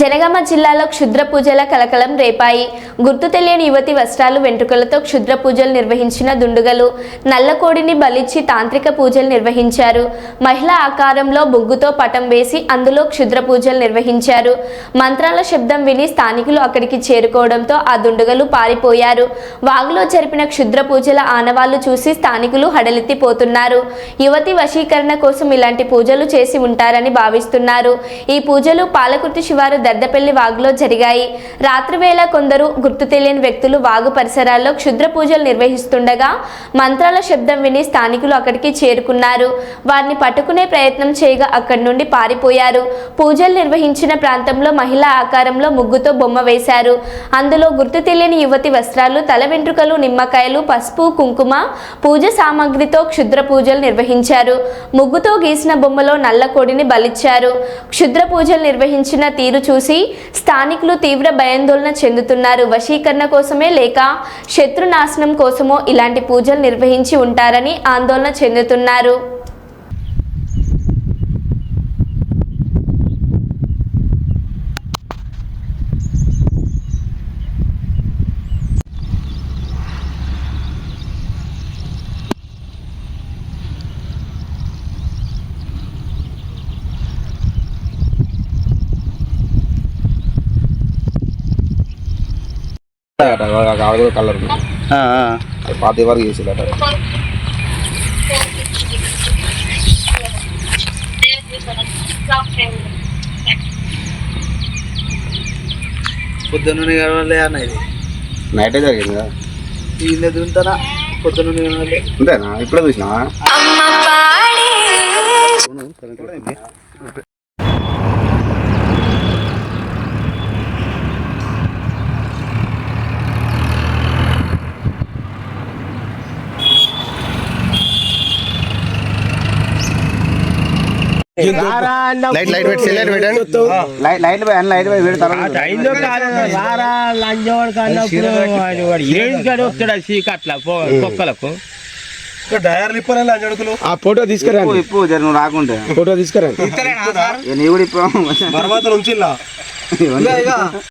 జనగామ జిల్లాలో క్షుద్ర పూజల కలకలం రేపాయి. గుర్తు తెలియని యువతి వస్త్రాలు వెంట్రుకలతో క్షుద్ర పూజలు నిర్వహించిన దుండుగలు. నల్లకోడిని బలిచ్చి తాంత్రిక పూజలు నిర్వహించారు. మహిళ ఆకారంలో బొగ్గుతో పటం వేసి అందులో క్షుద్ర పూజలు నిర్వహించారు. మంత్రాల శబ్దం విని స్థానికులు అక్కడికి చేరుకోవడంతో ఆ దుండుగలు పారిపోయారు. వాగులో జరిపిన క్షుద్ర పూజల ఆనవాళ్ళు చూసి స్థానికులు హడలెత్తిపోతున్నారు. యువతి వశీకరణ కోసం ఇలాంటి పూజలు చేసి ఉంటారని భావిస్తున్నారు. ఈ పూజలు పాలకుర్తి శివారు దద్దపల్లి వాగులో జరిగాయి. రాత్రివేళ కొందరు గుర్తు తెలియని వ్యక్తులు వాగు పరిసరాల్లో క్షుద్ర పూజలు నిర్వహిస్తుండగా మంత్రాల శబ్దం విని స్థానికులు అక్కడికి చేరుకున్నారు. వారిని పట్టుకునే ప్రయత్నం చేయగా అక్కడి నుండి పారిపోయారు. పూజలు నిర్వహించిన ప్రాంతంలో మహిళ ఆకారంలో ముగ్గుతో బొమ్మ వేశారు. అందులో గుర్తు తెలియని యువతి వస్త్రాలు తల వెంట్రుకలు నిమ్మకాయలు పసుపు కుంకుమ పూజ సామాగ్రితో క్షుద్ర పూజలు నిర్వహించారు. ముగ్గుతో గీసిన బొమ్మలో నల్ల కోడిని బలిచ్చారు. క్షుద్ర పూజలు నిర్వహించిన తీరు చూసి స్థానికులు తీవ్ర భయాందోళన చెందుతున్నారు. వశీకరణ కోసమే లేక శత్రునాశనం కోసమో ఇలాంటి పూజలు నిర్వహించి ఉంటారని ఆందోళన చెందుతున్నారు. కలర్ ఆ, ఆ. పాత వరకు చేసిలట పొద్దున్న కనవాలి అన్న ఇది. నైటే జరిగింది? కదా వీళ్ళ దుంతనా పొద్దున్న కనవాలి అంతేనా? ఇప్పుడే చూసినా లైట్ లైట్ పెట్టి లైట్ పెట్టండి. లైట్ లైట్ పోయి లైట్ పోయి పెడతారు ఐదో కాదు. రారా లంజవాడు కన్నప్పుడు వాడు వాడు ఏం కాదు వస్తాడు చీకట్ల కుక్కలకు. డయర్లు ఇప్పలే అడుగులు ఆ ఫోటో తీసుకురా ఇప్పు ఇప్పు జర నువ్వు రాకుంటే. ఫోటో